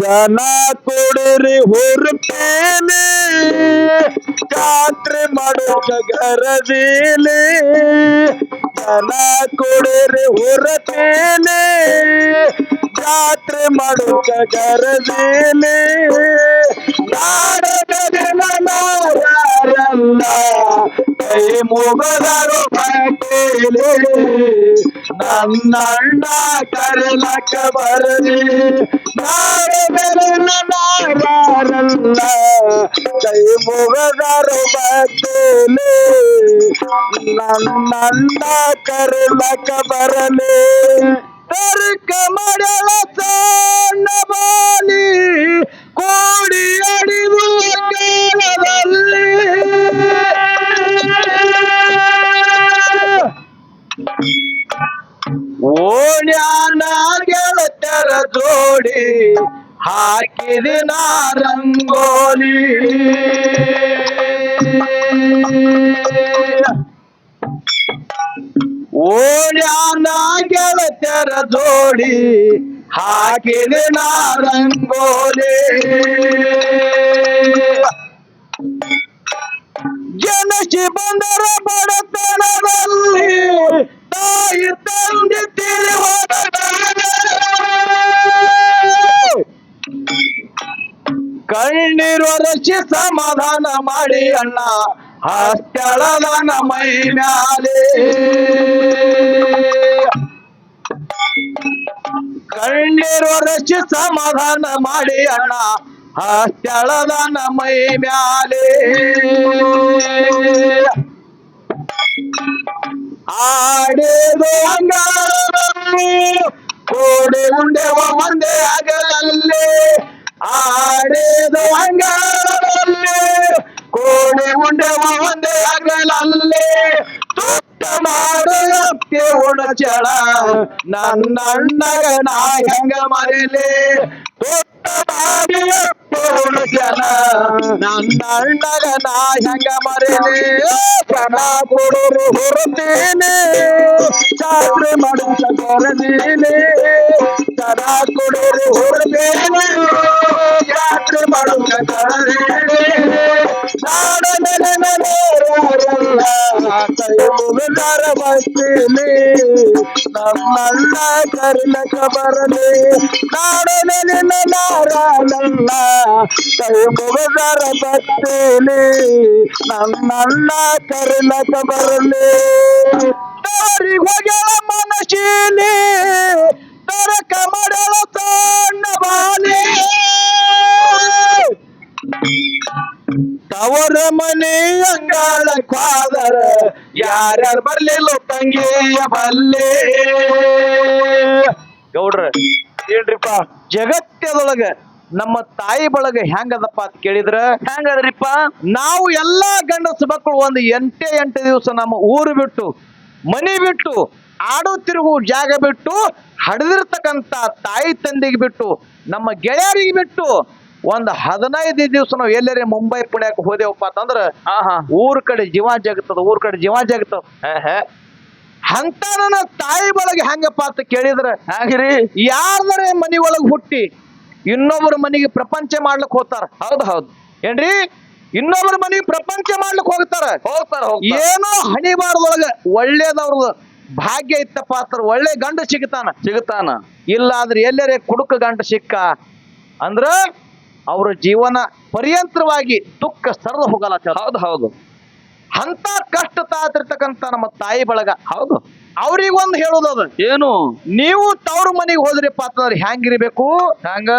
ಜನ ಕೊಡಿರಿ ಹೊರತೇನೆ ಜಾತ್ರೆ ಮಾಡೋಕ ಗರದೀಲಿ. ಜನ ಕೊಡಿರಿ ಹೊರತೇನೆ ಜಾತ್ರೆ ಮಾಡೋಕ ಗರದೀಲಿ ನಾಡಗದಿನ ನಾರಲ್ಲ ಕೈ ಮುಗದರು ಬಟ್ಟೇಲಿ ನನ್ನ ಅಣ್ಣ ಕರೆಲಕ್ಕ ಬರಲಿ ನಾಡಗದಿನ ನಾರಲ್ಲ ಕೈ ಮುಗದರು ಬಟ್ಟೇಲಿ ನನ್ನ ಅಣ್ಣ ಕರೆಲಕ್ಕ ಬರಲಿ ತರ್ಕ ಮಾಡಲ ಸಣ್ಣ ಬಾಲಿ ಕೋಡಿ ಅಡಿವು ಕೇಳದಲ್ಲಿ ಓಣ್ಯಾನ ಗೆಳತರ ಜೋಡಿ ಹಾಕಿದ ರಂಗೋಲಿ ಜೋಡಿ ನಾರಂಗೋಲೆ. ರಂಗೋಲಿ ಜನಸಿ ಬಂದರ ಬಡತನದಲ್ಲಿ ತಾಯಿ ತಂದೆ ತಿರುವಾದ ಕಣ್ಣೀರೊರಸಿ ಸಮಾಧಾನ ಮಾಡಿ ಅಣ್ಣ ಹಸ್ತಳದನ ಮೈ ಮ್ಯಾಲೆ. ಕಣ್ಣೀರೊರಸಿ ಸಮಾಧಾನ ಮಾಡಿ ಅಣ್ಣ. ಹಸ್ತಳದನ ಮೈ ಮ್ಯಾಲೆ. ಆಡೇದು ಅಂಗಾರದಲ್ಲಿ, ಕೋಡೆ ಉಂಡೆವ ಒಂದೇ ಆಗಲಲ್ಲಿ ಆಡೇದು ಅಂಗಾರದಲ್ಲಿ, ಕೋಡೆ ಉಂಡೆವ ಒಂದೇ ಆಗಲಲ್ಲಿ ಮಾಡುತ್ತೆ ಉಣಚಳ ನನ್ನ ನಾ ಹೆಂಗ ಉಣಚಳ ನನ್ನ ಅಣ್ಣಗ ನಾ ಹೆಂಗ ಮರಿಲಿ ಪ್ರಣ ಕೊಡೋರು ಹೊರತೀನಿ ಜಾತ್ರೆ ಮಾಡುತ್ತ ಕೊರದೀನಿ ಜನ ಕೊಡೋರು ಹೊರತೀನಿ ಜಾತ್ರೆ ಮಾಡುತ್ತ ಕೊರದೀನಿ ನಾಡ ನೇರಲ್ಲ ಕೈ ಮುಗಿದಾರ ಬರ್ತೀನಿ ನಮ್ಮಣ್ಣ ಕರಿಲಕ ಬರಲಿ. ನಾಡ ಮುಗಿದಾರ ಬರ್ತೀನಿ ನನ್ನ ಕರಿಲಕ ಬರಲಿ. ತವರಿ ಹೋಗಳ ಮನಶೀಲಿ ತರಕ ಮಾಡಲ ಸಣ್ಣ ಬಾಲಿ. ತವರ ಮನೆ ಅಂಗಳ ಕ್ವಾದರ ಯಾರ್ಯಾರು ಬರ್ಲಿಲ್ಲ ತಂಗಿಯ ಬಲ್ಲೆ. ಗೌಡ್ರ, ಏನ್ರಿಪ್ಪ ಜಗತ್ತದೊಳಗ ನಮ್ಮ ತಾಯಿ ಬಳಗ ಹೆಂಗದಪ್ಪ ಅಂತ ಕೇಳಿದ್ರ? ಹೆಂಗದ್ರಿಪ್ಪ? ನಾವು ಎಲ್ಲಾ ಗಂಡಸ ಮಕ್ಕಳು ಒಂದು ಎಂಟೇ ಎಂಟು ದಿವಸ ನಮ್ಮ ಊರು ಬಿಟ್ಟು ಮನಿ ಬಿಟ್ಟು ಆಡು ತಿರುಗು ಜಾಗ ಬಿಟ್ಟು ಹಡದಿರ್ತಕ್ಕಂತ ತಾಯಿ ತಂದೆಗೆ ಬಿಟ್ಟು ನಮ್ಮ ಗೆಳೆಯರಿಗೆ ಬಿಟ್ಟು ಒಂದು ಹದಿನೈದು ದಿವಸ ನಾವು ಎಲ್ಲರೇ ಮುಂಬೈ ಪುಣ್ಯಕ್ಕೆ ಹೋದೆವಪ್ಪ ಅಂತಂದ್ರ ಊರ್ ಕಡೆ ಜೀವ ಜಗತ್ತದ ಊರ್ ಕಡೆ ಜೀವ ಜಗತ್ತದ ಹಂತ ನನ್ನ ತಾಯಿ ಬಳಗ ಹೆಂಗಪ್ಪ ಅಂತ ಕೇಳಿದ್ರ ರೀ ಯಾರ್ದರೆ ಮನಿ ಒಳಗ್ ಹುಟ್ಟಿ ಇನ್ನೊಬ್ಬರ ಮನೆಗೆ ಪ್ರಪಂಚ ಮಾಡ್ಲಿಕ್ಕೆ ಹೋಗ್ತಾರ. ಹೌದು ಹೌದು. ಏನ್ರಿ? ಇನ್ನೊಬ್ಬರ ಮನೆಗೆ ಪ್ರಪಂಚ ಮಾಡ್ಲಿಕ್ಕೆ ಹೋಗ್ತಾರ. ಹೋಗ್ತಾರ ಏನೋ ಹಣಿಬಾರ್ದೊಳಗ ಒಳ್ಳೇದವ್ರದ್ದು ಭಾಗ್ಯ ಇತ್ತಪ್ಪ ಅಂತಾರೆ. ಒಳ್ಳೆ ಗಂಡ ಸಿಗತಾನ. ಸಿಗತಾನ. ಇಲ್ಲ ಅಂದ್ರೆ ಎಲ್ಲರೇ ಕುಡುಕ ಗಂಡ ಸಿಕ್ಕ? ಅಂದ್ರ ಅವ್ರ ಜೀವನ ಪರ್ಯಂತರವಾಗಿ ದುಃಖ ಸರಿದು ಹೋಗಲ್ಲ ಹೌದು ಹೌದು. ಅಂತ ಕಷ್ಟ ತಾತಿರ್ತಕ್ಕಂಥ ನಮ್ಮ ತಾಯಿ ಬಳಗ. ಹೌದು. ಅವ್ರಿಗೆ ಒಂದ್ ಅದು. ಏನು? ನೀವು ತವ್ರ ಮನೆಗೆ ಹೋದ್ರಿಪ್ಪ ಅಂತಂದ್ರೆ ಹೆಂಗಿರ್ಬೇಕು? ಹಂಗ?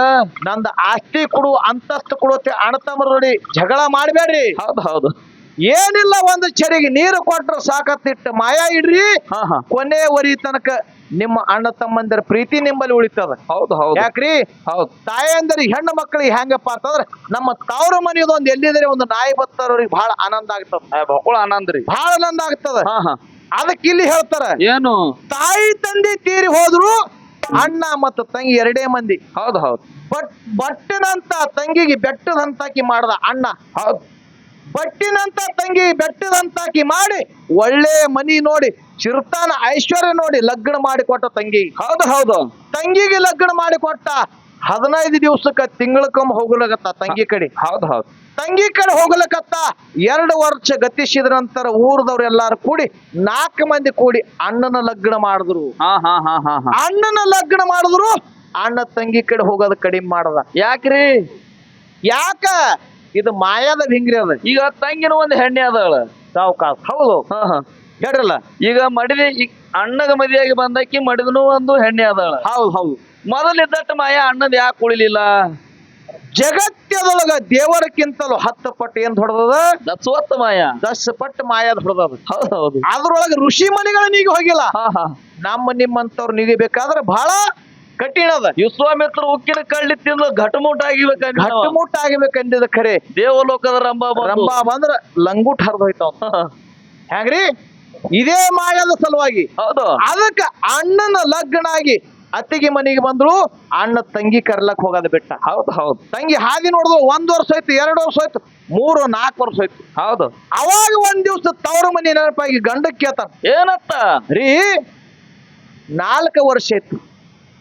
ನಂದ ಆಸ್ತಿ ಕೊಡು ಅಂತಸ್ತು ಕೊಡು ಅಂತ ಅಣ್ಣತಮ್ಮರ ನೋಡಿ ಜಗಳ ಮಾಡಬೇಡ್ರಿ. ಹೌದು ಹೌದು. ಏನಿಲ್ಲ ಒಂದು ಚರಿಗೆ ನೀರು ಕೊಟ್ರ ಸಾಕತ್ತಿಟ್ಟು ಮಾಯಾ ಇಡ್ರಿ. ಹಾ ಹಾ. ಕೊನೆವರಿ ತನಕ ನಿಮ್ಮ ಅಣ್ಣ ತಮ್ಮಂದಿರು ಪ್ರೀತಿ ನಿಮ್ಮಲ್ಲಿ ಉಳಿತದ. ಹೌದು ಹೌದು. ಯಾಕ್ರಿ? ಹೌದು. ತಾಯಂದಿರಿ ಹೆಣ್ಣು ಮಕ್ಕಳಿಗೆ ಹೆಂಗಪ್ಪ ಅಂತಂದ್ರೆ ನಮ್ಮ ತವ್ರ ಮನೆಯದೊಂದು ಒಂದ್ ಎಲ್ಲಿದ್ರೆ ಒಂದು ನಾಯಿ ಬತ್ತಾರವ್ರಿಗೆ ಬಹಳ ಆನಂದ ಆಗ್ತದ. ಆನಂದ ರೀ ಬಹಳ ಆನಂದ ಆಗ್ತದ. ಹಾ ಹಾ. ಅದಕ್ಕೆ ಇಲ್ಲಿ ಹೇಳ್ತಾರ ಏನು? ತಾಯಿ ತಂದೆ ತೀರಿ ಹೋದ್ರು ಅಣ್ಣ ಮತ್ತು ತಂಗಿ ಎರಡೇ ಮಂದಿ. ಹೌದು ಹೌದು. ಬಟ್ ಬಟ್ಟಿನಂತ ತಂಗಿಗೆ ಬೆಟ್ಟದಂತಾಕಿ ಮಾಡ್ದ ಅಣ್ಣ. ಹೌದು. ಬಟ್ಟಿನಂತ ತಂಗಿ ಬೆಟ್ಟದಂತಾಕಿ ಮಾಡಿ ಒಳ್ಳೆ ಮನಿ ನೋಡಿ ಚಿರ್ತಾನ ಐಶ್ವರ್ಯ ನೋಡಿ ಲಗ್ನ ಮಾಡಿ ಕೊಟ್ಟ ತಂಗಿ. ಹೌದು ಹೌದು. ತಂಗಿಗೆ ಲಗ್ನ ಮಾಡಿ ಕೊಟ್ಟ ಹದಿನೈದು ದಿವ್ಸಕ್ಕ ತಿಂಗಳಕೊಮ್ಮ ಹೋಗ್ಲಾಗತ್ತ ತಂಗಿ ಕಡೆ. ಹೌದು ಹೌದ್. ತಂಗಿ ಕಡೆ ಹೋಗ್ಲಕತ್ತ. ಎರಡು ವರ್ಷ ಗತಿಸಿದ ನಂತರ ಊರದವ್ರು ಎಲ್ಲಾರು ಕೂಡಿ ನಾಲ್ಕು ಮಂದಿ ಕೂಡಿ ಅಣ್ಣನ ಲಗ್ನ ಮಾಡಿದ್ರು. ಹಾ ಹಾ ಹಾ ಹಾ ಹಾ. ಅಣ್ಣನ ಲಗ್ನ ಮಾಡಿದ್ರು ಅಣ್ಣ ತಂಗಿ ಕಡೆ ಹೋಗೋದು ಕಡಿಮೆ ಮಾಡದ. ಯಾಕ್ರಿ? ಯಾಕ? ಇದು ಮಾಯಾದ ಹಿಂಗ್ರಿ ಅದ? ಈಗ ತಂಗಿನ ಒಂದು ಹೆಣ್ಣೆ ಅದಾಳ ಸಾವುಕಾಸ ಹೌದು. ಹಾ ಹಾ. ಹೇಳ್ರಲ್ಲ? ಈಗ ಮಡಿದಿ ಈಗ ಅಣ್ಣಗ ಮದುವೆಯಾಗಿ ಬಂದಾಕಿ ಮಡಿದನು ಒಂದು ಹೆಣ್ಣೆ ಅದಾಳ ಹೌದು ಹೌದು. ಮೊದಲಿದ್ದಟ್ಟು ಮಾಯಾ ಅಣ್ಣದ ಯಾಕೆ ಉಳಿಲಿಲ್ಲ? ಜಗತ್ಯದೊಳಗ ದೇವರಕ್ಕಿಂತಲೂ ಹತ್ತು ಪಟ್ಟು ಏನ್ ಹೊಡೆದದ ದಸವತ್ತ ಮಾಯ ದಸ್ ಪಟ್ಟು ಮಾಯಾದ ಹೊಡೆದದ ಹೌದೌದು ಹೌದು ಅದ್ರೊಳಗ ಋಷಿ ಮನೆಗಳ ನೀಗಿ ಹೋಗಿಲ್ಲ. ನಮ್ಮ ನಿಮ್ಮಂತವ್ರು ನಿಗಿಬೇಕಾದ್ರೆ ಬಹಳ ಕಠಿಣ ಅದ. ವಿಶ್ವಾಮಿತ್ರ ಉಕ್ಕಿನ ಕಳ್ಳಿ ತಿಂದು ಘಟಮೂಟ ಆಗಿಬೇಕ ಘಟಮೂಟ ಆಗಿಬೇಕಂದಿದ ಖರೆ ದೇವಲೋಕದ ರಂಭ ಬಂದು. ರಂಬಾ ಬಂದ್ರ ಲಂಗುಟ್ ಹರಿದು ಹೋಯ್ತಾವ ಹಾ, ಹಾ. ಹೆಂಗ್ರಿ ಇದೇ ಮಾಯದ ಸಲುವಾಗಿ. ಹೌದು. ಅದಕ್ಕೆ ಅಣ್ಣನ ಲಗ್ನ ಆಗಿ ಅತ್ತಿಗೆ ಮನೆಗೆ ಬಂದ್ರು ಅಣ್ಣ ತಂಗಿ ಕರ್ಲಕ್ ಹೋಗೋದು ಬಿಟ್ಟ. ಹೌದು ಹೌದು. ತಂಗಿ ಹಾದಿ ನೋಡಿದ್ರು ಒಂದ್ ವರ್ಷ ಆಯ್ತು ಎರಡು ವರ್ಷ ಆಯ್ತು ಮೂರು ನಾಲ್ಕು ವರ್ಷ ಆಯ್ತು. ಹೌದು. ಅವಾಗ ಒಂದ್ ದಿವ್ಸ ತವರ ಮನೆ ನೆನಪಾಗಿ ಗಂಡಕ್ಕೆ ಕೇಳ್ತಾನ ಏನತ್ತ? ರೀ ನಾಲ್ಕು ವರ್ಷ ಆಯ್ತು.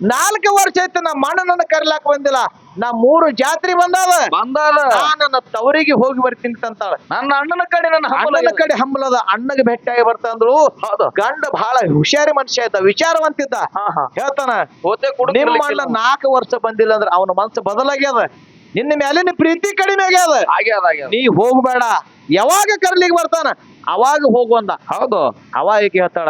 ನಾಲ್ಕು ವರ್ಷ ಆಯ್ತು ನಮ್ಮ ಅಣ್ಣನನ್ನ ಕರಿಲಾಕ ಬಂದಿಲ್ಲ. ನಾ ಮೂರು ಜಾತ್ರೆ ಬಂದಾವ. ಬಂದಾಳ ನಾ ನನ್ನ ತವರಿಗೆ ಹೋಗಿ ಬರ್ತೀನಿ ಅಂತಾಳ ನನ್ನ ಅಣ್ಣನ ಕಡೆ ನನ್ನ ಅಣ್ಣನ. ಕಡೆ ಹಂಬಲದ ಅಣ್ಣಗೆ ಭೇಟಿಯಾಗಿ ಬರ್ತಂದ್ರು ಹೌದು. ಗಂಡ ಬಹಳ ಹುಷಾರಿ ಮನುಷ್ಯ ಇದ್ದ ವಿಚಾರವಂತಿದ್ದ. ಹೇಳ್ತಾನ ನಿಮ್ಮ. ಅಣ್ಣ ನಾಲ್ಕು ವರ್ಷ ಬಂದಿಲ್ಲ ಅಂದ್ರೆ ಅವನ ಮನಸ್ಸು ಬದಲಾಗ್ಯದ. ನಿನ್ನ ಮೇಲಿನ ಪ್ರೀತಿ ಕಡಿಮೆ ಆಗ್ಯದ. ನೀ ಹೋಗ್ಬೇಡ. ಯಾವಾಗ ಕರ್ಲಿಗೆ ಬರ್ತಾನ? ಅವಾಗ ಹೋಗುವಂದ ಹೌದು. ಅವಾಗ ಹೇಳ್ತಾಳ.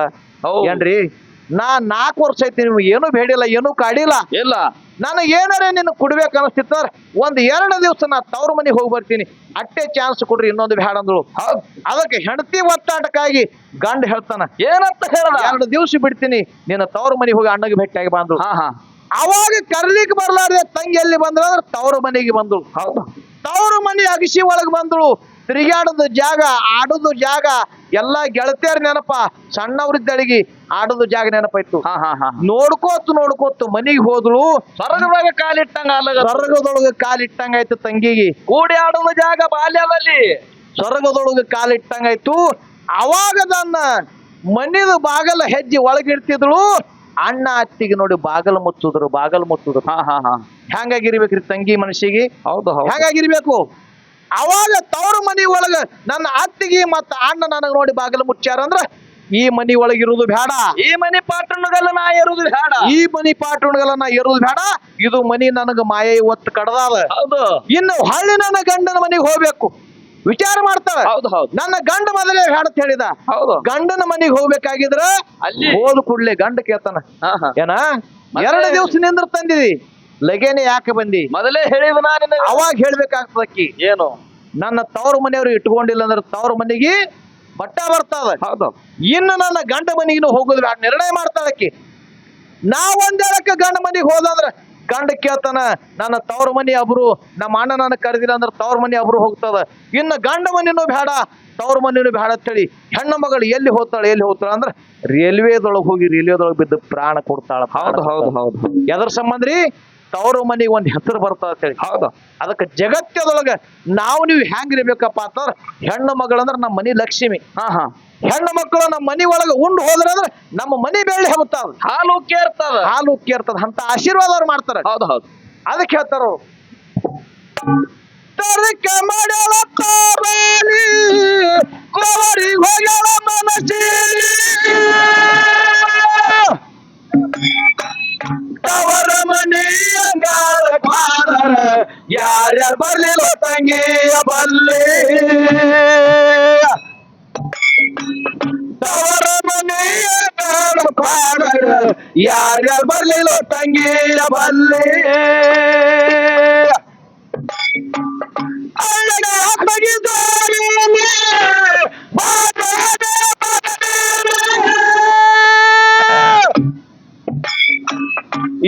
ಏನ್ರಿ? ನಾ ನಾಲ್ಕು ವರ್ಷ ಐತಿ ನಿಮ್ಗೆ ಏನು ಬೇಡಿಲ್ಲ ಏನು ಕಾಡಿಲ್ಲ. ಇಲ್ಲ. ನನಗೆ ಏನಾರೇ ನಿನ್ನ ಕೊಡ್ಬೇಕು ಅನಿಸ್ತಿತ್ತಾರ ಒಂದ್ ಎರಡು ದಿವಸ ನಾ ತವ್ರ ಮನೆಗೆ ಹೋಗಿ ಬರ್ತೀನಿ. ಅಟ್ಟೆ ಚಾನ್ಸ್ ಕೊಡ್ರಿ ಇನ್ನೊಂದು ಬೇಡ ಅಂದ್ರು ಹೌದ್. ಅದಕ್ಕೆ ಹೆಂಡತಿ ಒತ್ತಾಟಕ್ಕಾಗಿ ಗಂಡ ಹೇಳ್ತಾನ ಏನಂತ ಹೇಳ ಎರಡು ದಿವಸ ಬಿಡ್ತೀನಿ ನಿನ್ನ ತವ್ರ ಮನೆಗೆ ಹೋಗಿ ಅಣ್ಣಗೆ ಭೇಟಿಯಾಗಿ ಬಂದ್ರು ಹಾ ಹಾ. ಅವಾಗ ಕರ್ಲಿಕ್ಕೆ ಬರ್ಲಾರ್ದೆ ತಂಗಿ ಎಲ್ಲಿ ಬಂದ್ರು ಅಂದ್ರೆ ತವ್ರ ಮನೆಗೆ ಬಂದ್ರು ಹೌದು. ತವ್ರ ಮನೆ ಅಗಸಿ ಒಳಗೆ ಬಂದ್ರು ತಿರುಗಾಡೋದು ಜಾಗ ಆಡೋದು ಜಾಗ ಎಲ್ಲಾ ಗೆಳತಿಯರ್ ನೆನಪ ಸಣ್ಣವ್ರಿದ್ದಳಿಗೆ ಆಡೋದು ಜಾಗ ನೆನಪಾಯ್ತು. ಹಾ ಹಾ ಹಾ ನೋಡ್ಕೋತು ನೋಡ್ಕೋತು ಮನಿಗೆ ಹೋದ್ಳು ಸ್ವರ್ಗದೊಳಗ ಕಾಲಿಟ್ಟಂಗ ಅಲ್ಲ ಸ್ವರ್ಗದೊಳಗ ಕಾಲಿಟ್ಟಂಗಾಯ್ತು ತಂಗಿಗೆ. ಕೂಡಿ ಆಡುವ ಜಾಗ ಬಾಲ್ಯದಲ್ಲಿ. ಸ್ವರ್ಗದೊಳಗ ಕಾಲಿಟ್ಟಂಗಾಯ್ತು ಅವಾಗ ನನ್ನ ಮನಿದ ಬಾಗಲ ಹೆಜ್ಜೆ ಒಳಗಿಡ್ತಿದ್ಳು. ಅಣ್ಣ ಅತ್ತಿಗೆ ನೋಡಿ ಬಾಗಲ ಮುಚ್ಚಿದ್ರು ಬಾಗಲ ಮುಚ್ಚಿದ್ರು. ಹಾ ಹಾ ಹಾ. ಹೆಂಗಾಗಿರ್ಬೇಕ್ರಿ ತಂಗಿ ಮನಸ್ಸಿಗೆ? ಹೌದು ಹೌದು. ಹೆಂಗಾಗಿರ್ಬೇಕು ಅವಾಗ ತವರು ಮನಿ ಒಳಗ ನನ್ನ ಅತ್ತಿಗೆ ಮತ್ತ ಅಣ್ಣ ನನಗ ನೋಡಿ ಬಾಗಲ ಮುಚ್ಚಾರ ಅಂದ್ರ ಈ ಮನಿ ಒಳಗಿರುವುದು ಬೇಡ. ಈ ಮನಿ ಪಾಟಣ್ಣಗಲ್ಲ ನಾ ಇರುದು ಬೇಡ. ಈ ಮನಿ ಪಾಟುಣಗಲ ನಾ ಇರುವುದು ಬೇಡ. ಇದು ಮನಿ ನನಗ ಮಾಯ ಇವತ್ತು ಕಡದಾದ. ಹೌದು. ಇನ್ನು ಹಳ್ಳಿ ನನ್ನ ಗಂಡನ ಮನೆಗೆ ಹೋಗ್ಬೇಕು. ವಿಚಾರ ಮಾಡ್ತಾರೆ ಹೌದು ಹೌದು. ನನ್ನ ಗಂಡ ಮೊದಲೇ ಹೇಳ ಹೇಳಿದ. ಹೌದು. ಗಂಡನ ಮನೆಗೆ ಹೋಗ್ಬೇಕಾಗಿದ್ರ ಅಲ್ಲಿ. ಹೋದ ಕೂಡ್ಲೆ ಗಂಡ ಕೇಳ್ತಾನ. ಏನ? ಎರಡು ದಿವಸ ನಿಂದ್ರ ತಂದಿದಿ. ಲಗೇನೆ ಯಾಕೆ ಬಂದಿ? ಮೊದಲೇ ಹೇಳಿದ ನಾನು ಅವಾಗ ಹೇಳ್ಬೇಕಾಗ್ತದಕ್ಕಿ. ಏನು? ನನ್ನ ತವರು ಮನೆಯವರು ಇಟ್ಕೊಂಡಿಲ್ಲ ಅಂದ್ರೆ ತವರು ಮನೆಗೆ ಬಟ್ಟ ಬರ್ತದ ಹೌದು. ಇನ್ನು ನನ್ನ ಗಂಡ ಮನೆಗಿನ ಹೋಗೋದು ಬ್ಯಾಡ ನಿರ್ಣಯ ಮಾಡ್ತಾಳಕ್ಕೆ ನಾ ಒಂದೇಳಕ್ಕೆ ಗಂಡ ಮನೆಗೆ ಹೋದಂದ್ರ ಗಂಡ ಕೇಳ್ತಾನ ನನ್ನ ತವ್ರ ಮನೆ ಅಬ್ರು ನಮ್ಮ ಅಣ್ಣ ನನ್ನ ಕರೆದಿಲ್ಲ ಅಂದ್ರೆ ತವ್ರ ಮನೆ ಅಬ್ರು ಹೋಗ್ತದ. ಇನ್ನು ಗಂಡ ಮನೆನೂ ಬೇಡ ತವ್ರ ಮನೆನೂ ಬೇಡ ಅಂತೇಳಿ ಹೆಣ್ಣು ಮಗಳು ಎಲ್ಲಿ ಹೋಗ್ತಾಳೆ ಎಲ್ಲಿ ಹೋಗ್ತಾಳೆ ಅಂದ್ರೆ ರೈಲ್ವೆದೊಳಗೆ ಹೋಗಿ ರೈಲ್ವೇದೊಳಗೆ ಬಿದ್ದು ಪ್ರಾಣ ಕೊಡ್ತಾಳ ಹೌದು ಹೌದು ಹೌದು. ಎದ್ರ ಸಂಬಂಧ? ರೀ ತವ್ರ ಮನೆಗೆ ಒಂದು ಹೆಸರು ಬರ್ತದೆ ಅಂತೇಳಿ ಹೌದು. ಅದಕ್ಕೆ ಜಗತ್ತದೊಳಗೆ ನಾವು ನೀವು ಹೆಂಗಿರ್ಬೇಕಪ್ಪ ಅಂತಂದ್ರ ಹೆಣ್ಣು ಮಗಳಂದ್ರ ನಮ್ಮ ಮನೆ ಲಕ್ಷ್ಮಿ. ಹಾ ಹಾ. ಹೆಣ್ಣು ಮಕ್ಕಳು ನಮ್ಮ ಮನೆ ಒಳಗೆ ಉಂಡು ಹೋದ್ರಂದ್ರ ನಮ್ಮ ಮನೆ ಬೆಳೆ ಹೋಗ್ತಾವ ಹಾಲು ಕೇರ್ತದ ಹಾಲು ಕೇರ್ತದ ಅಂತ ಆಶೀರ್ವಾದ ಅವ್ರು ಮಾಡ್ತಾರೆ. ಹೌದು ಹೌದು. ಅದಕ್ಕೆ ಹೇಳ್ತಾರ ಅವ್ರು. ತರಕ ಮಾಡ್ಯಾಳ ಕೋರಿ ಹೋಗ್ಯಾಳ ಮನಸ್ಸೇರಿ. ಯಾರ್ಯಾರ್ ಬರ್ಲಿಲ್ಲ ತಂಗಿಯ ಬಲ್ಲಿ ಅಣ್ಣನ ಬಗಿದಾರಿ ಮಾತಾಡೆ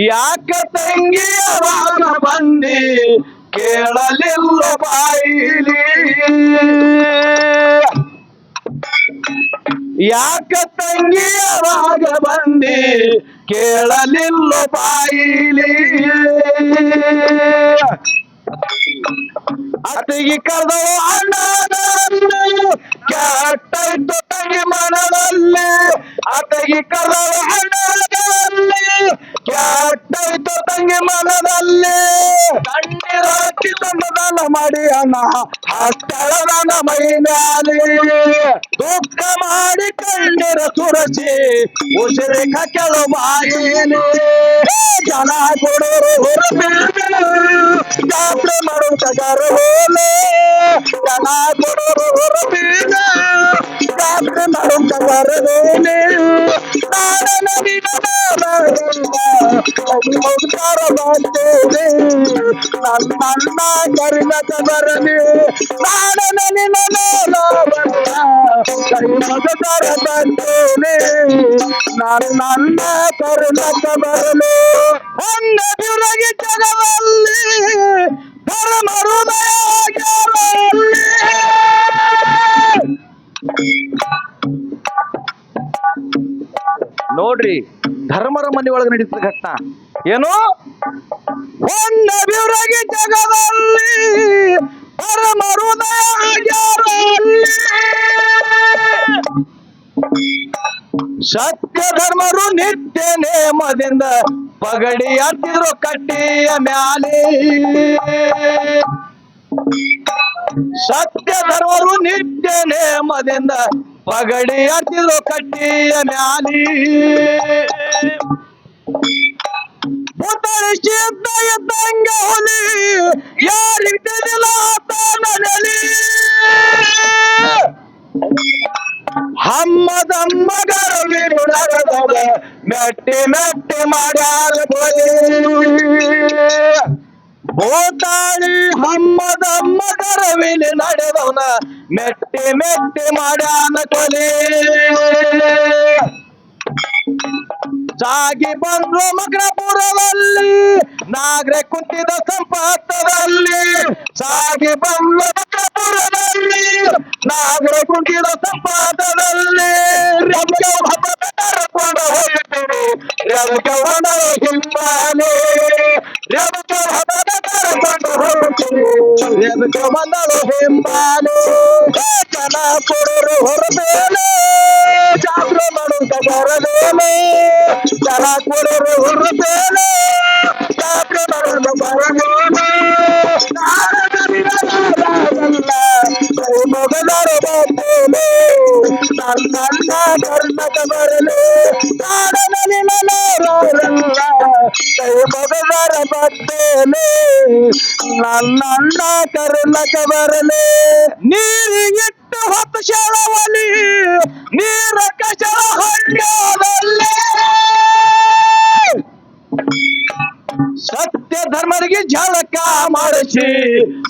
ಯಾಕ ತಂಗಿಯವಾಗ ಬಂದಿ ಕೇಳಲಿಲ್ಲ ಬಾಯಿಲಿ ಯಾಕ ತಂಗಿಯವಾಗ ಬಂದಿ ಕೇಳಲಿಲ್ಲ ಬಾಯಿಲಿ. ಅತಿಗೆ ಕರೆದವ ಅಣ್ಣ ಕೆಟ್ಟ ಮನದಲ್ಲಿ. ಅತಿಗೆ ಕರೆದಳು ಅಣ್ಣನಲ್ಲಿ ಕೆಟ್ಟೈತು ತಂಗಿ ಮನದಲ್ಲಿ ಕಣ್ಣೀರ ಹಾಕಿ ತಂದದಾನ ಮಾಡಿ ಅಣ್ಣ ಹತ್ತಳದಾನ ಮೈ ಮ್ಯಾಲಿ ದುಃಖ ಮಾಡಿ ಕಣ್ಣೀರ ಸುರಸಿ ಉಸಿರಿಕ ಕೆಳು ಬಾಯಿಲಿ ಜನ ಕೊಡೋರು ಹೊರಬೀಳು ಜಾತ್ರೆ ಮಾಡು ತಗರ ಹೋಲೆ ಜನ ಕೊಡೋರು ಹೊರಬೀಳು ಜಾತ್ರೆ ಮಾಡು ತಗರ ಹೋಲೆ ನನ್ನ ಕರಿಮತ ಬರಲಿ ನಾಡ ನದಿನ ಕೈ ಮಗದಾರ ಬಂದೇನೆ ನನ್ನ ಕರುಣಕ ಬರಲು ಅಂದ ಬಿರುಗಿ ಜಗದಲ್ಲಿ ಪರಮ ಹೃದಯ ನೋಡ್ರಿ, ಧರ್ಮರ ಮನೆ ಒಳಗೆ ನಡೀತದ ಘಟನಾ. ಏನು? ಬಿರುಗಿ ಜಗದಲ್ಲಿ ಸತ್ಯ ಧರ್ಮರು ನಿತ್ಯ ನೇಮದಿಂದ ಪಗಡಿ ಹತ್ತಿದ್ರು ಕಟ್ಟಿಯ ಮ್ಯಾಲೆ. ಸತ್ಯ ಧರ್ಮರು ನಿತ್ಯ ನೇಮದಿಂದ ಪಗಡಿ ಹತ್ತಿದ್ರು ಕಟ್ಟಿಯ ಮ್ಯಾಲೆ. ಪುತಳಿಸಿ ಎದ್ದಂಗ ಹುಲಿ ಯಾರಿಗೆ ತಿಳಿದಿಲ್ಲ ತಾನಲಿ ಹಮ್ಮದಮ್ಮ ಗರವಿರು ನಗದವ ಮೆಟ್ಟಿ ಮೆಟ್ಟಿ ಮಾಡ್ಯಾರ ಕೊಲಿ ಭೂತಾಳಿ ಹಮ್ಮದಮ್ಮ ಗರವಿಲಿ ನಡೆದವನ ಮೆಟ್ಟಿ ಮೆಟ್ಟಿ ಮಾಡ್ಯಾನ ಕೊಲಿ ಸಾಗಿ ಬಂದ್ರು ಮಕರಪುರದಲ್ಲಿ ನಾಗರೆ ಕುಂತಿದ ಸಂಪತ್ತದಲ್ಲಿ ಸಾಗಿ ಬಂದ್ರು ಮಕರಪುರದಲ್ಲಿ ನಾಗರೆ ಕುಂತಿದ ಹಬ್ಬದ ಕರ್ಕೊಂಡು ಹೋಗ್ತೀವಿ ರವಿಗೆ ಹೊಣದ ಹಿಂಬಾಲೆ ಹಬ್ಬದ ಕರ್ಕೊಂಡು ಹೋಗ್ತೀವಿ ರವಿಗೆ ಬಂದಳು ಹಿಂಬಾಲೆ ಜನ ಕೊಡರು ಹೊರಬೇಲೆ ಜಾತ್ರೆ ಮಾಡುತ್ತ ಬರಬೇಲೆ ಜನ ಕೊಡರು ಹೊರಬೇಲೆ ಜಾತ್ರೆ ಮಾಡುತ್ತ ಬರಬೇಲೆ ಮೊಗದರು ಬಂದೇನೆ ನನ್ನ ಕರ್ಣಕ ಬರಲು ನಾಡನಲ್ಲಿ ನನರಲ್ಲ ಕೈ ಮೊಗದರ ಬಂದೇನೆ ನನ್ನ ಬರಲು ನೀರಿಗಿಟ್ಟು ಹೊತ್ತು ಶಳವಲಿ ಸತ್ಯ ಧರ್ಮರಿಗೆ ಜಳಕ ಮಾಡಿಸಿ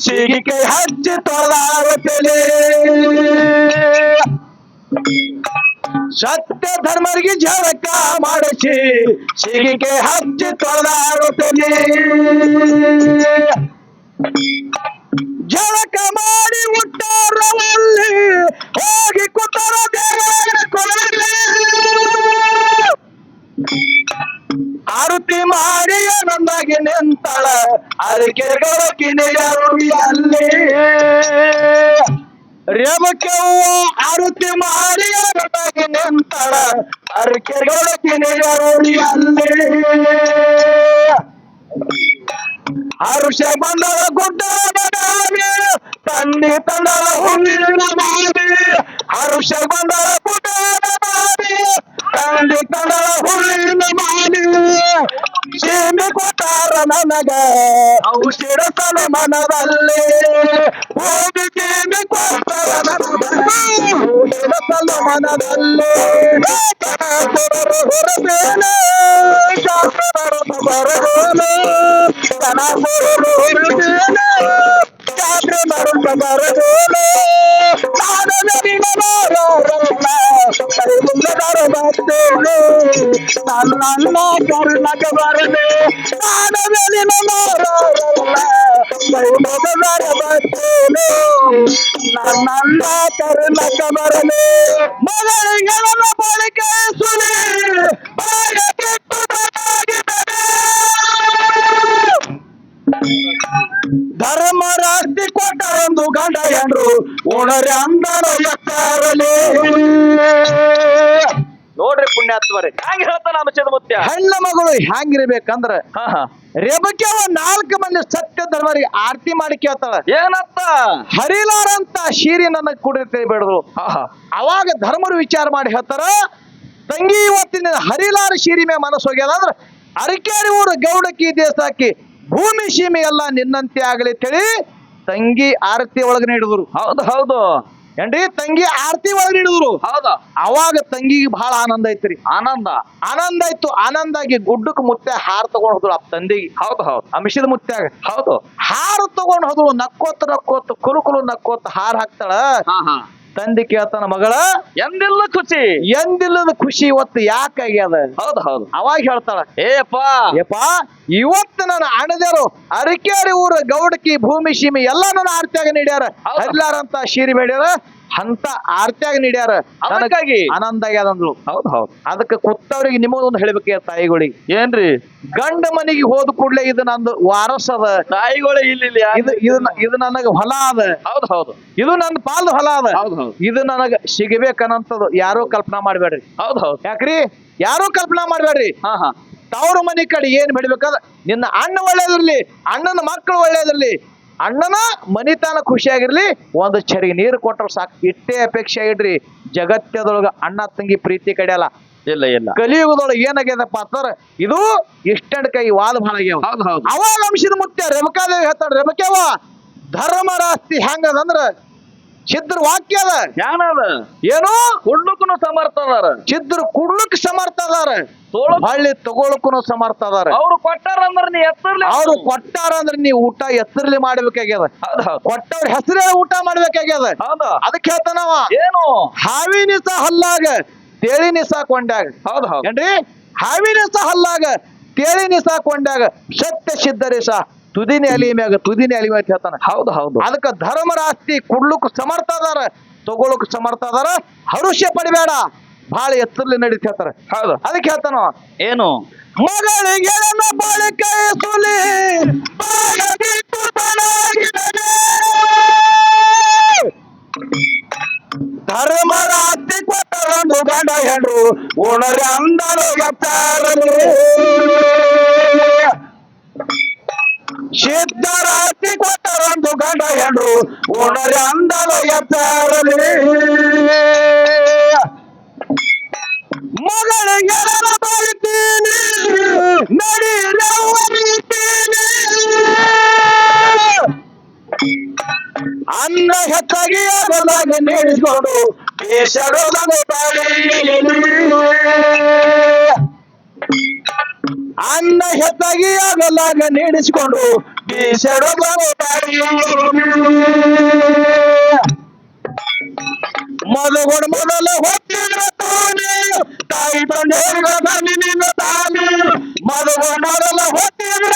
ಸಿಗಿಕೆ ಹಚ್ಚಿ ತೊಳಾಡುತ್ತಲೇ ಸತ್ಯ ಧರ್ಮರಿಗೆ ಜಳಕ ಮಾಡಿಸಿ ಸಿಗಿಕೆ ಹಚ್ಚಿ ತೊಳಾಡುತ್ತಲೇ ಜಳಕ ಮಾಡಿ ಹುಟ್ಟಾರವಲ್ಲಿ ಆರುತಿ ಮಾಡಿಯ ನನ್ನಾಗಿ ನಿಂತಳ. ಅದಕ್ಕೆ ಅಲ್ಲಿ ರೇಮಕವ್ವ ಆರುತಿ ಮಾಡಿಯ ನನ್ನಾಗಿ ನಿಂತಳ. ಅದಕ್ಕೆ ಅಲ್ಲಿ ಹರುಷ ಬಂದಳ ಗುಡ್ಡ ತಂದಿ ತಂದಳ ಹುಲ್ಲಿನ ಬಾವಿ ಹರುಷ ಬಂದಳ ಗುಡ್ಡ ಬಾವಿ ತಂದಿ ತಂದಳ ಹುಲ್ಲಿನ ಬಾವಿ ಸೀಮೆ ಕೊಟ್ಟಾರ ನನಗ ಅವು ಶಿರಸಲ ಮನದಲ್ಲಿ ಹೋಗಿ ಸೀಮೆ ಕೊಟ್ಟಾರ ನನಗ ಅವು ಶಿರಸಲ ಮನದಲ್ಲಿ ಕೊಡರು ಹೊರಬೇನೆ ಶಾಸ್ತ್ರ ಬರಬೇನೆ ಜನ ಕೊಡರು ಹೊರಬೇನೆ ಜಾತ್ರೆ ಮಾಡುತ್ತ ಬರಬೇನೆ ನಾನು ನದಿನ ಮಾರೋರಲ್ಲ ಕೈ ಮುಂದರ ಬರ್ತೇನೆ ನನ್ನ ಕರ್ಣಕ ಬರದೆ, ನಾನು ನದಿನ ಮಾರೋರಲ್ಲ ಕೈ ಮುಂದರ ಬರ್ತೇನೆ ನನ್ನ ಕರ್ಣಕ ಬರಲೆ ಮಗಳಿಗೆ ನನ್ನ ಬಳಿಕೆ ಸುಲಿ ಬಾಯ ರಾಷ್ಟ್ರಿ ಗಂಡ ಎಂದ್ರು ಉಣರೆ ಅಂದರ ಎತ್ತಾರಲೆ. ನೋಡ್ರಿ ಪುಣ್ಯಾತ್ಮರಿ ಹೆಂಗ್ ಹೇಳ್ತಾನ ಅಂಶದ ಮುತ್ಯ? ಹೆಣ್ಣ ಮಗಳು ಹ್ಯಾಂಗಿರ್ಬೇಕಂದ್ರ ರೇಬಕ್ಯವ ನಾಲ್ಕು ಮಂದಿ ಸತ್ಯ ಧರ್ಮರಿಗೆ ಆರತಿ ಮಾಡಿ ಕೇಳ್ತಾಳ. ಏನತ್ತ? ಹರಿಲಾರಂತ ಶೀರಿ ನನ್ನ ಕುಡಿತೇ ಬೇಡದು ಅವಾಗ ಧರ್ಮರು ವಿಚಾರ ಮಾಡಿ ಹೇಳ್ತಾರ ತಂಗಿ ಇವತ್ತಿನ ಹರಿಲಾರ ಶೀರಿ ಮೇ ಮನಸ್ಸು ಹೋಗ್ಯದ ಅಂದ್ರ ಅರಕೇರಿ ಊರು ಗೌಡಕಿ ದೇಶಕ್ಕೆ ಭೂಮಿ ಸೀಮೆ ಎಲ್ಲ ನಿನ್ನಂತೆ ಆಗಲಿ ತಿಳಿ ತಂಗಿ ಆರತಿ ಒಳಗ ನೀಡಿದ್ರು. ಹೌದು ಹೌದು. ಏನ್ರಿ? ತಂಗಿ ಆರತಿ ಒಳಗ ನೀಡಿದ್ರು. ಹೌದ. ಅವಾಗ ತಂಗಿಗೆ ಬಹಳ ಆನಂದ ಐತ್ರಿ. ಆನಂದ. ಆನಂದ ಆಯ್ತು. ಆನಂದ ಆಗಿ ಗುಡ್ಡಕ್ಕೆ ಮುತ್ತೆ ಹಾರ ತಗೊಂಡ್ ಹೋದ್ರು ಆ ತಂದಿಗೆ. ಹೌದು ಹೌದು. ಅಮಿಷದ ಮುತ್ಯಾಗ ಹೌದು. ಹಾರ ತಗೊಂಡ್ ಹೋದ್ರು. ನಕ್ಕೋತ್ ನಕ್ಕೋತ್ ಕುಲು ಕುಲು ನಕ್ಕೋತ ಹಾರ ಹಾಕ್ತಾಳ. ಹಾ ಹಾ. ತಂದಿ ಕೇಳ್ತಾನ ಮಗಳ? ಎಂದಿಲ್ಲ ಖುಷಿ. ಎಂದಿಲ್ಲದ ಖುಷಿ ಇವತ್ತು ಯಾಕಾಗ್ಯದ ಹೌದು ಹೌದು. ಅವಾಗ ಹೇಳ್ತಾಳ ಏಪ್ಪ ಯಪ್ಪ ಇವತ್ತು ನನ್ನ ಅಣದೇರು ಅರಕೇರಿ ಊರ ಗೌಡಕಿ ಭೂಮಿ ಸೀಮೆ ಎಲ್ಲ ನನ್ನ ಆರ್ತಿಯಾಗ ನೀಡ್ಯಾರ. ಹರಿಲಾರಂತ ಶೀರಿ ಬೇಡ್ಯಾರ. ಅಂತ ಆರ್ತಿಯಾಗಿ ನೀಡ್ಯಾರ. ಅದಕ್ಕಾಗಿ? ಆನಂದ ಆಗ್ಯದಂದ್ಲು ಹೌದು ಹೌದು. ಅದಕ್ಕೆ ಕುತ್ತವ್ರಿಗೆ ನಿಮಗೊಂದು ಹೇಳ್ಬೇಕ ತಾಯಿಗಳಿಗೆ ಏನ್ರಿ? ಗಂಡ ಮನೆಗೆ ಹೋದ ಕೂಡ್ಲೆ ಇದು ನಂದು ವಾರಸ್ ಅದ. ತಾಯಿಗಳೇ ಇಲ್ಲಿ ಇದು ಇದು ನ- ಇದು ನನಗ ಹೊಲ ಅದ. ಹೌದು ಹೌದು. ಇದು ನನ್ನ ಪಾಲ್ದ ಹೊಲ ಅದ. ಹೌದು ಹೌದು. ಇದು ನನಗ ಸಿಗಬೇಕನ್ನಂತದ್ದು ಯಾರು ಕಲ್ಪನಾ ಮಾಡ್ಬೇಡ್ರಿ ಹೌದು ಹೌದು. ಯಾಕ್ರಿ? ಯಾರು ಕಲ್ಪನಾ ಮಾಡ್ಬೇಡ್ರಿ ಹಾ ಹಾ. ತವರು ಮನೆ ಕಡೆ ಏನ್ ಬಿಡ್ಬೇಕಾದ್ರೆ ನಿನ್ನ ಅಣ್ಣ ಒಳ್ಳೇದಿರ್ಲಿ ಅಣ್ಣನ ಮಕ್ಕಳು ಒಳ್ಳೇದಿರ್ಲಿ ಅಣ್ಣನ ಮನಿತಾನ ಖುಷಿಯಾಗಿರ್ಲಿ ಒಂದು ಚರಿ ನೀರು ಕೊಟ್ಟರು ಸಾಕು. ಇಟ್ಟೇ ಅಪೇಕ್ಷೆ ಇಡ್ರಿ. ಜಗತ್ತದೊಳಗ ಅಣ್ಣ ತಂಗಿ ಪ್ರೀತಿ ಕಡೆಯಲ್ಲ ಇಲ್ಲ ಇಲ್ಲ. ಕಲಿಯುಗದೊಳಗೆ ಏನಾಗ್ಯದಪ್ಪ ಅಂತಾರ ಇದು ಇಷ್ಟಂಡ್ ಕೈ ವಾದ ಭಾಳ ಆಗ್ಯಾವ. ಅವಾಗ ಅಂಶದ ಮುತ್ಯ ರೇಮಕಾದೇವಿ ಹೇಳ್ತಾಳ ರೇಮಕ್ಯವ ಧರ್ಮರಾಸ್ತಿ ಹೆಂಗದಂದ್ರ ಚಿದ್ರ ವಾಕ್ಯ ಅದ. ಯಾನದ ಏನು? ಕೊಡ್ಲಕ್ಕೂ ಸಮರ್ಥ ಅದಾರ. ಚಿದ್ರ ಕುಡ್ಲಕ್ ಸಮರ್ಥ ಅದಾರ. ಹಳ್ಳಿ ತಗೊಳಕ್ಕೂ ಸಮರ್ಥ ಅದಾರ. ಅವ್ರು ಕೊಟ್ಟಾರ ಅಂದ್ರ ನೀ ಎತ್ತರ್ಲಿ ಅವ್ರು ಕೊಟ್ಟಾರ ಅಂದ್ರೆ ನೀವು ಊಟ ಎತ್ತರ್ಲಿ ಮಾಡ್ಬೇಕಾಗ್ಯದ. ಕೊಟ್ಟವ್ರ ಹೆಸರೇ ಊಟ ಮಾಡ್ಬೇಕಾಗ್ಯದ. ಹೌದು. ಅದಕ್ಕೆ ಹೇಳ್ತಾನವ ಏನು? ಹಾವಿನಿಸ ಹಲ್ಲಾಗ ತೇಳಿ ನಿಸ ಕೊಂಡಾಗ ಹೌದು ಹೌದು. ಏನ್ರಿ? ಹಾವಿ ನಿಸ ಹಲ್ಲಾಗ ತೇಳಿ ನಿಸ ಕೊಂಡಾಗ ಸತ್ಯ ಸಿದ್ಧರಿಸ ತುದಿನಿ ಅಲಿ ಮ್ಯಾಗ ತುದಿನಿ ಅಲಿ ಮ್ಯಾಗ ಹೇಳ್ತಾನೆ. ಹೌದು ಹೌದು. ಅದಕ್ಕೆ ಧರ್ಮರಾಸ್ತಿ ಕುಡ್ಲಕ್ ಸಮರ್ಥ ಅದಾರ ತಗೊಳಕ್ ಸಮರ್ಥ ಅದಾರ ಹರುಷ್ಯ ಪಡಿಬೇಡ. ಬಹಳ ಎತ್ತರಲ್ಲಿ ನಡೀತಿ ಹೇಳ್ತಾರೆ. ಹೌದು. ಅದಕ್ಕೆ ಹೇಳ್ತಾನ ಏನು? ಮಗಳಿಗೆ ನನ್ನ ಬಾಳೆ ಕೈ ಸುಲಿ. ಧರ್ಮರಾತ್ರಿ ಕೊಟ್ಟರನ್ನು ಗಂಡ ಹೆಣ್ಣು ಉಣರ ಅಂದರು ಎತ್ತಾರಲು ಸಿದ್ಧರಾತ್ರಿ ಕೊಟ್ಟರೊಂದು ಗಂಡ ಹೆಣ್ಣು ಉಣರಿ ಅಂದರು ಎತ್ತಾರಲಿ ಮಗಳಿಗೆ ಬರುತ್ತೀನಿ ನಡಿ ನಡೀತೀನಿ ಅನ್ನ ಹೆಚ್ಚಾಗಿ ಅದನ್ನಾಗಿ ನೀಡಿಕೊಂಡು ಬೇಸರದಾಗ ಅನ್ನ ಹೆಚ್ಚಾಗಿ ಆಗಲಾಗ ನೀಡಿಸಿಕೊಂಡು ಬೇಸರದಾಗ ಮೊದಲು ಮೊದಲು ಹೊತ್ತಿದ್ರ ತಾನೆ. ತಾಯಿ ತಂದೆ ತಾನೆ. ಮೊದಲು ಮೊದಲು ಹೊತ್ತಿದ್ರ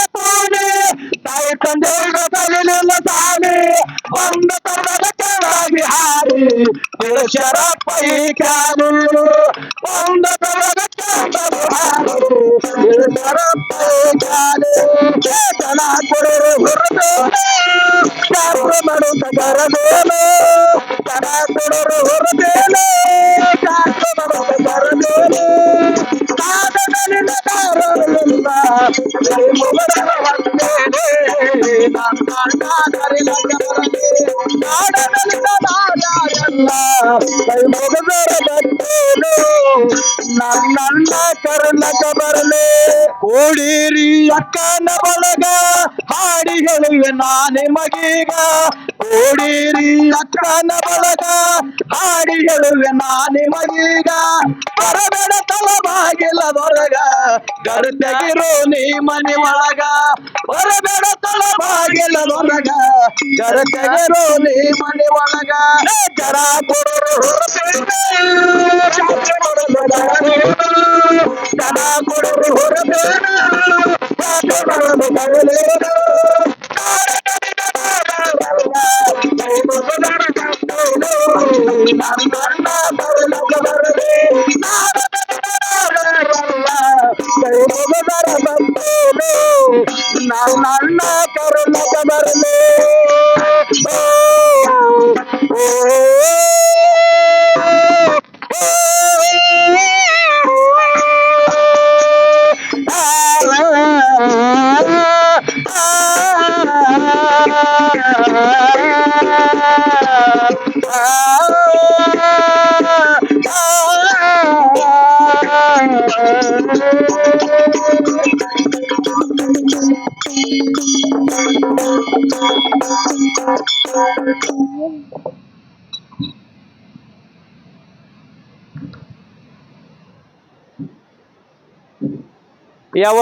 ತಂದೆಯರ ನಿನ್ನ ತಾನೆ ಬಂದ ತರದ ಕೆಳಗೆ ಹಾರಿ ತಿರುಚರ ಪೈಕಾನು ಬಂದ ತರದ ಕೆಳಗೆ ಹಾರಿ ತಿರುಚರ ಪೈಕಾನು ಚೇತನ ಕೊಡರು ಹೊರದು. ಯಾರು ಮಾಡುತ್ತ ಕರದೇನು ಕರ ಕೊಡರು ಹೊರದೇನು ಕಾಸು ಮಾಡುತ್ತ ಕರದೇನು ಕಾರಲ್ಲ ಮುಗದರ ಬಂದೇನು ನನ್ನ ಕರ್ಣಕ ಬರಲೆ. ಕೋಡಿರಿ ಅಕ್ಕನ ಬಳಗ ಹಾಡಿ ಹೇಳುವೆ ನಾನೇ ಮಗೀಗ. ಕೋಡಿರಿ ಅಕ್ಕನ ಬಳಗ ಹಾಡಿ ಹೇಳುವೆ ನಾನೇ ಮಗೀಗ ಬರಬೇಡ ತಲ ಬಾಗಿಲದೊಳಗ ಗರ್ತೆಗಿರೋ ನೀ ಮನೆ ಒಳಗ ಬರಬೇಡ ತಲ ಬಾಗಿಲದೊಳಗ ಗರ್ತೆಗಿರೋ ನೀ ಮನೆ ಒಳಗ ಏ ಜರ ಕೊಡರು ಜನ ಕೊಡರು ಹೊರಬೇಡ ನನ್ನ ಕರುಣಕ ಬರಲಿ ಯಾವ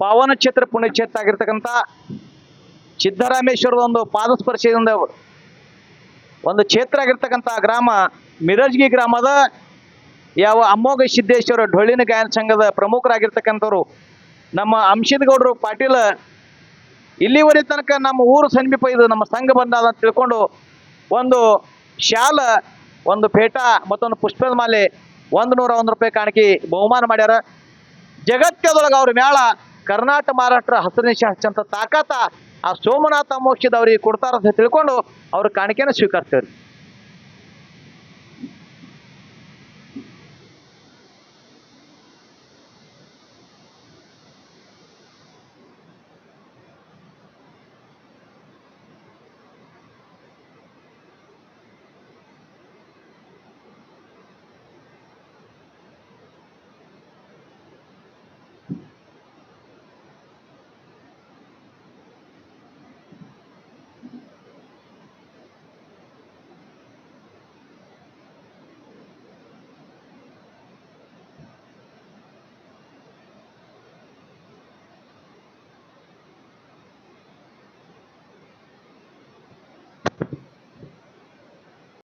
ಪಾವನ ಕ್ಷೇತ್ರ ಪುಣ್ಯಕ್ಷೇತ್ರ ಆಗಿರ್ತಕ್ಕಂಥ ಸಿದ್ದರಾಮೇಶ್ವರದ ಒಂದು ಪಾದಸ್ಪರ್ಶದಿಂದ ಒಂದು ಕ್ಷೇತ್ರ ಆಗಿರ್ತಕ್ಕಂಥ ಗ್ರಾಮ ಮಿರಜ್ಗಿ ಗ್ರಾಮದ ಯಾವ ಅಮೋಘ ಸಿದ್ದೇಶ್ವರ ಡೊಳ್ಳಿನ ಗಾಯನ ಸಂಘದ ಪ್ರಮುಖರಾಗಿರ್ತಕ್ಕಂಥವ್ರು, ನಮ್ಮ ಅಂಶದಗೌಡರು ಪಾಟೀಲ, ಇಲ್ಲಿವರೆ ತನಕ ನಮ್ಮ ಊರು ಸಮೀಪ ಇದು ನಮ್ಮ ಸಂಘ ಬಂದ ತಿಳ್ಕೊಂಡು ಒಂದು ಶಾಲ, ಒಂದು ಪೇಟ ಮತ್ತೊಂದು ಪುಷ್ಪದ ಮಾಲೆ ಒಂದು ನೂರ ಒಂದು ರೂಪಾಯಿ ಕಾಣಿಕೆ ಬಹುಮಾನ ಮಾಡ್ಯಾರ. ಜಗತ್ತದೊಳಗೆ ಅವ್ರ ಮೇಳ ಕರ್ನಾಟಕ, ಮಹಾರಾಷ್ಟ್ರ ಹಸಿರು ಹಚ್ಚಂತ ತಾಕತ್ತ ಆ ಸೋಮನಾಥ ಮೋಕ್ಷದ ಕೊಡ್ತಾರಂತ ಕೊಡ್ತಾರ ಅಂತ ತಿಳ್ಕೊಂಡು ಅವ್ರ ಕಾಣಿಕೆನ ಸ್ವೀಕರಿಸ್ತೇವೆ